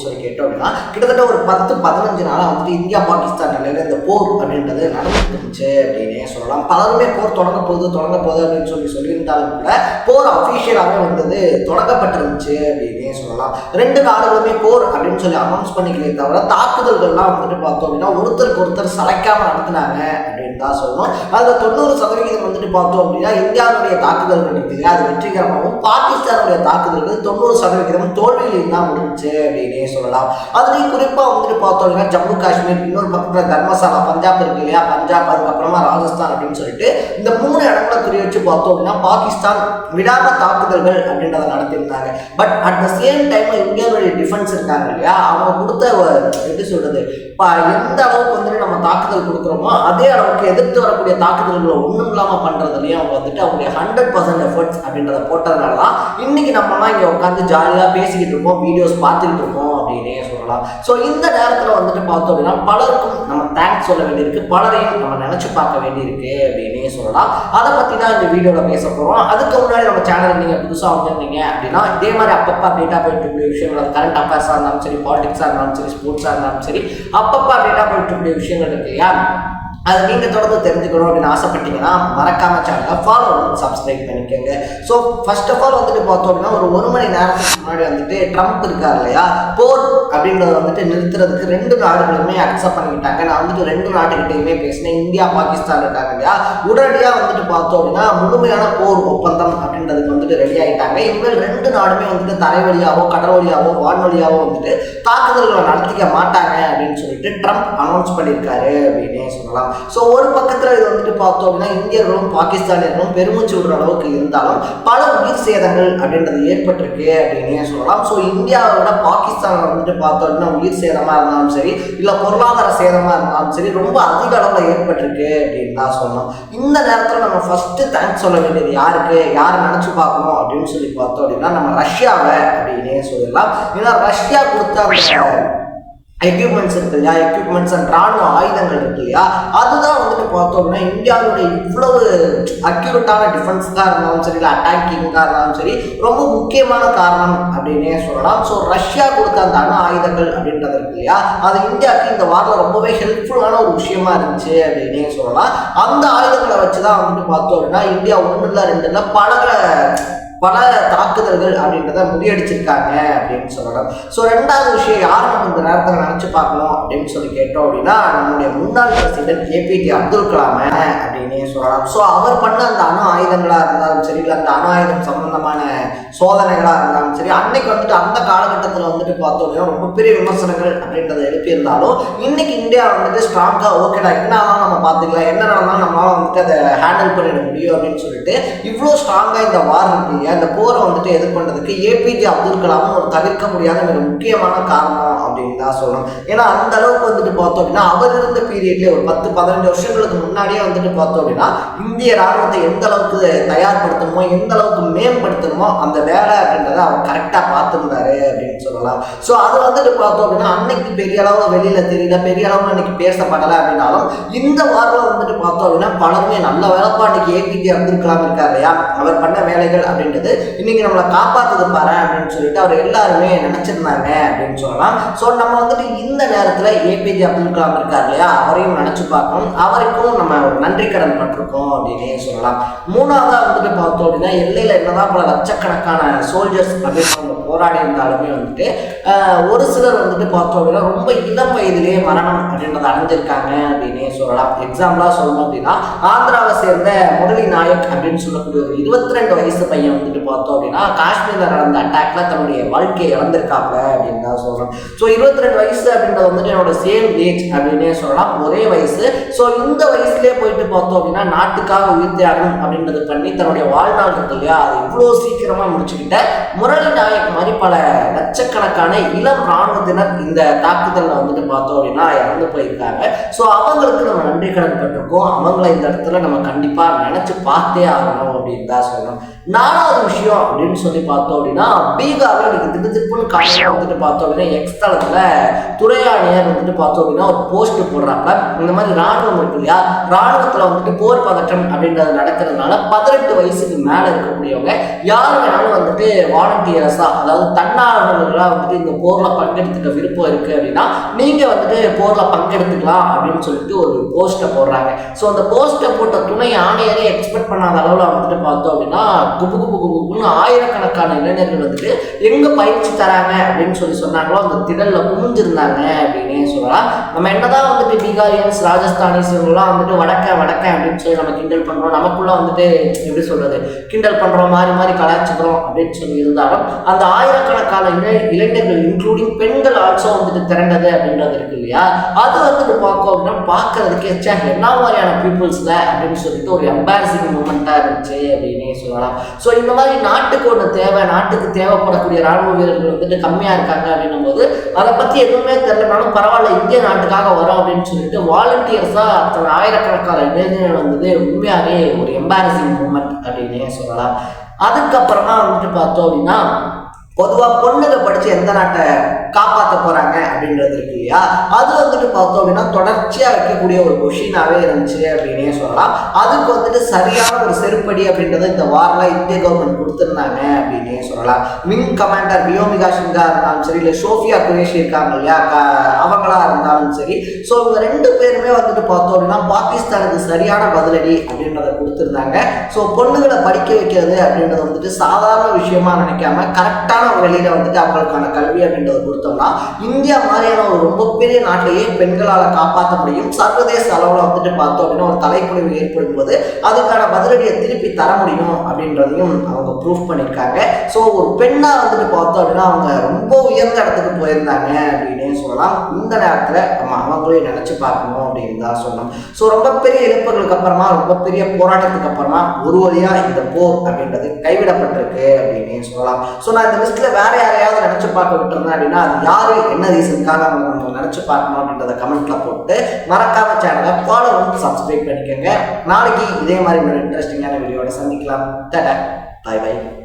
அப்படின்னு சொல்லி கேட்டோம் அப்படின்னா கிட்டத்தட்ட ஒரு பத்து பதினஞ்சு நாளாக வந்துட்டு இந்தியா பாகிஸ்தான் நிலையில இந்த போர் அப்படின்றது நடந்துட்டு இருந்துச்சு அப்படின்னே சொல்லலாம். பலருமே போர் தொடங்க போகுது தொடங்க போகுது அப்படின்னு சொல்லி சொல்லியிருந்தாலும் கூட போர் அஃபீஷியலாகவே வந்தது தொடங்கப்பட்டிருந்துச்சு அப்படின்னே சொல்லலாம். ரெண்டு நாடுகளுமே போர் அப்படின்னு சொல்லி அனௌன்ஸ் பண்ணிக்கலே தவிர தாக்குதல்கள்லாம் வந்துட்டு பார்த்தோம் அப்படின்னா ஒருத்தருக்கு ஒருத்தர் சளைக்காமல் நடத்தினாங்க அப்படின்னு தான் சொல்லணும். அதில் தொண்ணூறு சதவிகிதம் வந்துட்டு பார்த்தோம் அப்படின்னா இந்தியாவுடைய தாக்குதல்கள் இருக்குது. அது வெற்றிகரமாகவும் பாகிஸ்தானுடைய தாக்குதல்கள் தொண்ணூறு சதவிகிதம் தோல்வியில் தான் முடிஞ்சு அப்படின்னே சொல்லலாம். அதுலேயும் குறிப்பாக வந்துட்டு பார்த்தோம் அப்படின்னா ஜம்மு காஷ்மீர் இன்னொரு பக்கத்தில் தர்மசாலா பஞ்சாப் இருக்கு இல்லையா? பஞ்சாப் அதுக்கப்புறமா ராஜஸ்தான் அப்படின்னு சொல்லிட்டு இந்த மூணு இடங்களை குறி வச்சு பார்த்தோம் அப்படின்னா பாகிஸ்தான் விடாத தாக்குதல்கள் அப்படின்றத நடத்தியிருந்தாங்க. But at the same time இந்தியாவுடைய டிஃபென்ஸ் இருக்காங்க இல்லையா? அவங்க கொடுத்த எப்படி சொல்றது? இப்போ எந்த அளவுக்கு வந்துட்டு நம்ம தாக்குதல் கொடுக்குறோமோ அதே அளவுக்கு எதிர்த்து வரக்கூடிய தாக்குதல்களை ஒன்றும் இல்லாமல் பண்ணுறதுலையும் அவங்க வந்துட்டு அவங்களுடைய ஹண்ட்ரட் பர்சன்ட் எஃபர்ட்ஸ் அப்படின்றத போட்டதுனால தான் இன்னைக்கு நம்மலாம் இங்கே உட்காந்து ஜாலியாக பேசிக்கிட்டு இருக்கோம் வீடியோஸ் பார்த்துக்கிட்டு இருக்கோம். அப்படின்னே சொல்லலாம். ஸோ இந்த நேரத்தில் வந்துட்டு பார்த்தோம் அப்படின்னா பலருக்கும் நம்ம தேங்க்ஸ் சொல்ல வேண்டியிருக்கு. பலரையும் நம்ம நினச்சி பார்க்க வேண்டியிருக்கு அப்படின்னே சொல்லலாம். அதை பற்றி தான் இந்த வீடியோவில் பேச போகிறோம் அதுக்கு முன்னாடி நம்ம சேனல் நீங்கள் புதுசாக வந்திருந்தீங்க அப்படின்னா இதே மாதிரி அப்பப்போ அப்டேட்டாக போயிட்டு இருக்கிற விஷயங்கள் கரண்ட் அஃபேர்ஸாக இருந்தாலும் சரி பாலிடிக்ஸாக இருந்தாலும் சரி ஸ்போர்ட்ஸாக இருந்தாலும் சரி அப்பப்போ அப்டேட்டாக போயிட்டு இருக்கிற விஷயங்கள் இருக்கு இல்லையா? அது நீங்கள் தொடர்ந்து தெரிஞ்சுக்கணும் அப்படின்னு ஆசைப்பட்டீங்கன்னா மறக்காம சேனலை ஃபாலோ சப்ஸ்கிரைப் பண்ணிக்கோங்க. ஸோ ஃபர்ஸ்ட் ஆஃப் ஆல் வந்துட்டு பார்த்தோம் அப்படின்னா ஒரு ஒரு மணி நேரத்துக்கு முன்னாடி வந்துட்டு ட்ரம்ப் இருக்கார் இல்லையா? போர் அப்படின்றத வந்துட்டு நிறுத்துறதுக்கு ரெண்டு நாடுகளுமே அக்செப்ட் பண்ணிக்கிட்டாங்க. நான் வந்துட்டு ரெண்டு நாட்டுக்கிட்டையுமே பேசினேன். இந்தியா பாகிஸ்தான் இருக்காங்க இல்லையா? உடனடியாக வந்துட்டு பார்த்தோம் அப்படின்னா முழுமையான போர் ஒப்பந்தம் அப்படின்னு வந்துட்டு ரெடி ஆகிட்டாங்க இனிமேல் ரெண்டு நாடுமே வந்துட்டு தரை வழியாவோ கடல் வழியாவோ வான் வழியாவோ வந்துட்டு தாக்குதல்களை நடத்திக்க மாட்டாங்க அப்படின்னு சொல்லிட்டு ட்ரம்ப் அனௌன்ஸ் பண்ணியிருக்காரு அப்படின்னே சொல்லலாம். ஸோ ஒரு பக்கத்தில் இது வந்துட்டு பார்த்தோம் அப்படின்னா இந்தியர்களும் பாகிஸ்தானியர்களும் பெருமூச்சு விடுற அளவுக்கு இருந்தாலும் பல உயிர் சேதங்கள் அப்படின்றது ஏற்பட்டிருக்கு அப்படின்னே சொல்லலாம். ஸோ இந்தியாவோட பாகிஸ்தான் வந்துட்டு பார்த்தோம் அப்படின்னா உயிர் சேதமாக இருந்தாலும் சரி இல்லை பொருளாதார சேதமாக இருந்தாலும் சரி ரொம்ப அதிக அளவில் ஏற்பட்டிருக்கு அப்படின்னு தான் சொல்லணும். இந்த நேரத்தில் நம்ம ஃபஸ்ட்டு தேங்க்ஸ் சொல்ல வேண்டியது யாருக்கு? யார் நினச்சி பார்க்கணும்? அப்படின்னு சொல்லி பார்த்தோம் அப்படின்னா நம்ம ரஷ்யாவை அப்படின்னே சொல்லலாம் ஏன்னா ரஷ்யா கொடுத்த அந்த எக்யூப்மெண்ட்ஸ் இருக்கு இல்லையா? எக்யூப்மெண்ட்ஸ் அண்ட் ராணுவ ஆயுதங்கள் இருக்கு இல்லையா? அதுதான் வந்துட்டு பார்த்தோம்னா அப்படின்னா இந்தியாவுடைய இவ்வளவு அக்யூரேட்டான டிஃபென்ஸ்க்காக இருந்தாலும் சரி இல்லை அட்டாக்கிங்காக இருந்தாலும் சரி ரொம்ப முக்கியமான காரணம் அப்படின்னே சொல்லலாம். ஸோ ரஷ்யா கொடுத்த அந்த அணு ஆயுதங்கள் அப்படின்றது இருக்கு இல்லையா? அது இந்தியாவுக்கு இந்த வாரில் ரொம்பவே ஹெல்ப்ஃபுல்லான ஒரு விஷயமா இருந்துச்சு அப்படின்னே சொல்லலாம். அந்த ஆயுதங்களை வச்சு தான் வந்துட்டு பார்த்தோம் அப்படின்னா இந்தியா ஒன்றும் இல்லை ரெண்டு இல்லை பல பல தாக்குதல்கள் அப்படின்றத முறியடிச்சிருக்காங்க அப்படின்னு சொல்லணும். ஸோ ரெண்டாவது விஷயம் யார் நம்ம இந்த நேரத்தில் நினச்சி பார்க்கணும் அப்படின்னு சொல்லி கேட்டோம் அப்படின்னா நம்முடைய முன்னாள் பிரசிடென்ட் ஏபிஜே அப்துல் கலாம அப்படின்னே சொல்லலாம். ஸோ அவர் பண்ண அந்த அணு ஆயுதங்களாக இருந்தாலும் சரி இல்லை அந்த அணு ஆயுதம் சம்பந்தமான சோதனைகளாக இருந்தாலும் சரி அன்னைக்கு வந்துட்டு அந்த காலகட்டத்தில் வந்துட்டு பார்த்தோம் அப்படின்னா ரொம்ப பெரிய விமர்சனங்கள் அப்படின்றத எழுப்பியிருந்தாலும் இன்னைக்கு இந்தியா வந்துட்டு ஸ்ட்ராங்காக ஓகேடா என்ன ஆனாலும் நம்ம பார்த்துக்கலாம் என்ன நடந்தாலும் நம்மளால வந்துட்டு அதை ஹேண்டில் பண்ணிட முடியும் அப்படின்னு சொல்லிட்டு இவ்வளோ ஸ்ட்ராங்காக இந்த வார் இருக்கு அந்த இந்த போரை வந்துட்டு எதிர்கொண்டதுக்கு ஏபிஜே அப்துல் கலாமும் ஒரு தவிர்க்க முடியாத மிக முக்கியமான காரணம் அப்படின்னு தான் சொல்லணும். ஏன்னா அந்த அளவுக்கு வந்துட்டு பார்த்தோம் அப்படின்னா அவர் இருந்த பீரியட்லேயே ஒரு பத்து பதினஞ்சு வருஷங்களுக்கு முன்னாடியே வந்துட்டு பார்த்தோம் அப்படின்னா இந்திய ராணுவத்தை எந்த அளவுக்கு தயார்படுத்தணுமோ எந்த அளவுக்கு மேம்படுத்தணுமோ அந்த வேலை அப்படின்றத அவர் கரெக்டாக பார்த்துருந்தாரு அப்படின்னு சொல்லலாம். ஸோ அது வந்துட்டு பார்த்தோம் அப்படின்னா அன்னைக்கு பெரிய அளவு வெளியில தெரியல பெரிய அளவு அன்னைக்கு பேசப்படலை அப்படின்னாலும் இந்த வாரம் வந்துட்டு பார்த்தோம் அப்படின்னா பலருமே நல்ல வேலைப்பா அன்னைக்கு ஏபிஜே அப்துல் கலாம் இருக்கார் இல்லையா? அவர் பண்ண வேலைகள் அப்படின்றது இன்னைக்கு நம்மளை காப்பாத்துது பாரு அப்படின்னு சொல்லிட்டு அவர் எல்லாருமே நினைச்சிருந்தாங்க அப்படின்னு சொல்லலாம். ஸோ நம்ம வந்துட்டு இந்த நேரத்தில் ஏபிஜே அப்துல் கலாம் இருக்கார் இல்லையா? அவரையும் நினைச்சு பார்க்கணும் அவருக்கும் நம்ம ஒரு நன்றி கடன் பட்டிருக்கோம் அப்படின்னே சொல்லலாம். மூணாவதாக வந்துட்டு பார்த்தோம் அப்படின்னா எல்லையில் என்னதான் பல லட்சக்கணக்கான சோல்ஜர்ஸ் அப்படின்னு போராடி இருந்தாலுமே வந்துட்டு ஒரு சிலர் வந்துட்டு பார்த்தோம் அப்படின்னா ரொம்ப இளம் வயதிலேயே மரணம் அப்படின்றத அடைஞ்சிருக்காங்க அப்படின்னே சொல்லலாம். எக்ஸாம்பிளாக சொல்லணும் அப்படின்னா ஆந்திராவை சேர்ந்த முரளி நாயக் அப்படின்னு சொல்லக்கூடிய ஒரு இருபத்தி ரெண்டு வயசு பையன் வந்துட்டு பார்த்தோம் அப்படின்னா காஷ்மீரில் நடந்த அட்டாக்ல தன்னுடைய வாழ்க்கையை இழந்திருக்காங்க அப்படின்னு தான் சொல்கிறோம் ஸோ இருபத்தி ரெண்டு வயசு அப்படின்றது வந்துட்டு என்னோட சேம் ஏஜ் அப்படின்னே சொல்லலாம். ஒரே வயசு. ஸோ இந்த வயசுலேயே போயிட்டு பார்த்தோம் அப்படின்னா நாட்டுக்காக உயிர் தியாகம் அப்படின்றது பண்ணி தன்னுடைய வாழ்நாள் இருக்கு இல்லையா அது இவ்வளோ சீக்கிரமாக முடிச்சுக்கிட்ட முரளி நாயக் மாதிரி பல லட்சக்கணக்கான இளம் இராணுவத்தினர் இந்த தாக்குதலில் வந்துட்டு பார்த்தோம் அப்படின்னா இறந்து போயிருக்காங்க. ஸோ அவங்களுக்கு நம்ம நன்றி கடன் பட்டிருக்கோம். அவங்கள இந்த இடத்துல நம்ம கண்டிப்பாக நினச்சி பார்த்தே ஆகணும் அப்படின்னு தான் சொல்லணும். நாலாவது விஷயம் அப்படின்னு சொல்லி பார்த்தோம் அப்படின்னா பீகாரில் நீங்கள் திட்டு திருப்புன்னு காலையில் வந்துட்டு பார்த்தோம் அப்படின்னா எக்ஸ் தளத்துல துறையாணியர் வந்துட்டு பார்த்தோம் அப்படின்னா ஒரு போஸ்ட் போடுறாங்க. இந்த மாதிரி ராணுவம் இருக்கு இல்லையா? ராணுவத்தில் வந்துட்டு போர் பதற்றம் அப்படின்றது நடக்கிறதுனால பதினெட்டு வயசுக்கு மேலே இருக்கக்கூடியவங்க யார் வேணாலும் வந்துட்டு வாலண்டியர்ஸாக அதாவது தன்னார்வலர்களாக வந்துட்டு இந்த போரில் பங்கெடுத்துக்க விருப்பம் இருக்குது அப்படின்னா நீங்கள் வந்துட்டு போரில் பங்கெடுத்துக்கலாம் அப்படின்னு சொல்லிட்டு ஒரு போஸ்ட்டை போடுறாங்க. ஸோ அந்த போஸ்ட்டை போட்ட துணை ஆணையரே எக்ஸ்பெக்ட் பண்ணாத அளவில் வந்துட்டு பார்த்தோம் அப்படின்னா குபு குபு குபு குபுன்னு ஆயிரக்கணக்கான இளைஞர்கள் வந்துட்டு எங்க பயிற்சி தராங்க? அப்படின்னு சொல்லி சொன்னாங்களோ அந்த திடல்ல குமிஞ்சிருந்தாங்க அப்படின்னே சொல்லலாம். நம்ம என்னதான் வந்துட்டு பீகாரியன்ஸ் ராஜஸ்தானிஸ் இவங்கெல்லாம் வந்துட்டு வடக்க வடக்க அப்படின்னு சொல்லி நம்ம கிண்டல் பண்றோம். நமக்குள்ள வந்துட்டு எப்படி சொல்றது கிண்டல் பண்றோம் மாறி மாறி கலாச்சிக்கிறோம் அப்படின்னு சொல்லி இருந்தாலும் அந்த ஆயிரக்கணக்கான இளை இளைஞர்கள் இன்க்ளூடிங் பெண்கள் ஆல்சோ வந்துட்டு திரண்டது அப்படின்றது இருக்கு இல்லையா? அது வந்துட்டு பார்க்கும் அப்படின்னா பார்க்கறதுக்கே என்ன மாதிரியான பீப்புள்ஸ்ல அப்படின்னு சொல்லிட்டு ஒரு எம்பாரசிங் மூமெண்ட்டாக இருந்துச்சு அப்படின்னே சொல்லலாம். ஸோ இந்த மாதிரி நாட்டுக்கு ஒன்று தேவை நாட்டுக்கு தேவைப்படக்கூடிய ராணுவ வீரர்கள் வந்துட்டு கம்மியாக இருக்காங்க அப்படின்னும் போது அதை பற்றி எதுவுமே தெரிலனாலும் பரவாயில்ல இந்திய நாட்டுக்காக வரோம் அப்படின்னு சொல்லிட்டு வாலண்டியர்ஸாக அத்தனை ஆயிரக்கணக்கான இளைஞர்கள் வந்தது உண்மையாகவே ஒரு எம்பாரசிங் மூமெண்ட் அப்படின்னே சொல்லலாம். அதுக்கப்புறமா வந்துட்டு பார்த்தோம் அப்படின்னா பொதுவாக பொண்ணுங்க படித்து எந்த நாட்டை காப்பாற்ற போகிறாங்க அப்படின்றது இருக்கு இல்லையா? அது வந்துட்டு பார்த்தோம் அப்படின்னா தொடர்ச்சியாக வைக்கக்கூடிய ஒரு கொஷினாகவே இருந்துச்சு அப்படின்னே சொல்லலாம். அதுக்கு வந்துட்டு சரியான ஒரு செருப்படி அப்படின்றத இந்த வாரில் இந்திய கவர்மெண்ட் கொடுத்துருந்தாங்க அப்படின்னே சொல்லலாம். விங் கமாண்டர் வியோமிகா சிங்கா இருந்தாலும் சரி இல்லை சோஃபியா குரேஷி இருக்காங்க இல்லையா? க- அவங்களா இருந்தாலும் சரி. ஸோ இவங்க ரெண்டு பேருமே வந்துட்டு பார்த்தோம் அப்படின்னா பாகிஸ்தானுக்கு சரியான பதிலடி அப்படின்றத கொடுத்துருந்தாங்க. ஸோ பொண்ணுகளை படிக்க வைக்கிறது அப்படின்றது வந்துட்டு சாதாரண விஷயமா நினைக்காம கரெக்டான வழியில் வந்துட்டு அவங்களுக்கான கல்வி அப்படின்றத கொடுத்தோம்னா இந்தியா மாதிரியான ஒரு ரொம்ப பெரிய நாட்டையே பெண்களால் காப்பாற்ற முடியும். சர்வதேச அளவில் வந்துட்டு பார்த்தோம் அப்படின்னா ஒரு தலைக்குழிவு ஏற்படும் போது அதுக்கான பதிலடியை திருப்பி தர முடியும் அப்படின்றதையும் அவங்க ப்ரூஃப் பண்ணியிருக்காங்க. ஸோ ஒரு பெண்ணாக வந்துட்டு பார்த்தோம் அப்படின்னா அவங்க ரொம்ப உயர்ந்த இடத்துக்கு போயிருந்தாங்க அப்படின்னு சொல்லலாம். இந்த நேரத்தில் நம்ம அவங்களையும் நினச்சி பார்க்கணும் அப்படின்னு தான் சொன்னோம் ஸோ ரொம்ப பெரிய இழப்புகளுக்கு அப்புறமா ரொம்ப பெரிய போராட்டத்துக்கு அப்புறமா ஒரு வழியாக இந்த போர் அப்படின்றது கைவிடப்பட்டிருக்கு அப்படின்னு சொல்லலாம். ஸோ நான் இந்த லிஸ்ட்டில் வேற யாரையாவது நினச்சி பார்க்க விட்டுருந்தேன் அப்படின்னா யாரு என்ன ரீசனுக்காக நம்ம நினைச்சு பார்க்கணும் அப்படின்றத கமெண்ட்ல போட்டு மறக்காம சேனலை ஃபாலோ பண்ணி சப்ஸ்கிரைப் பண்ணிக்கோங்க. நாளைக்கு இதே மாதிரி ஒரு இன்ட்ரெஸ்டிங்கான வீடியோட சந்திக்கலாம். டாடா. பாய் பாய்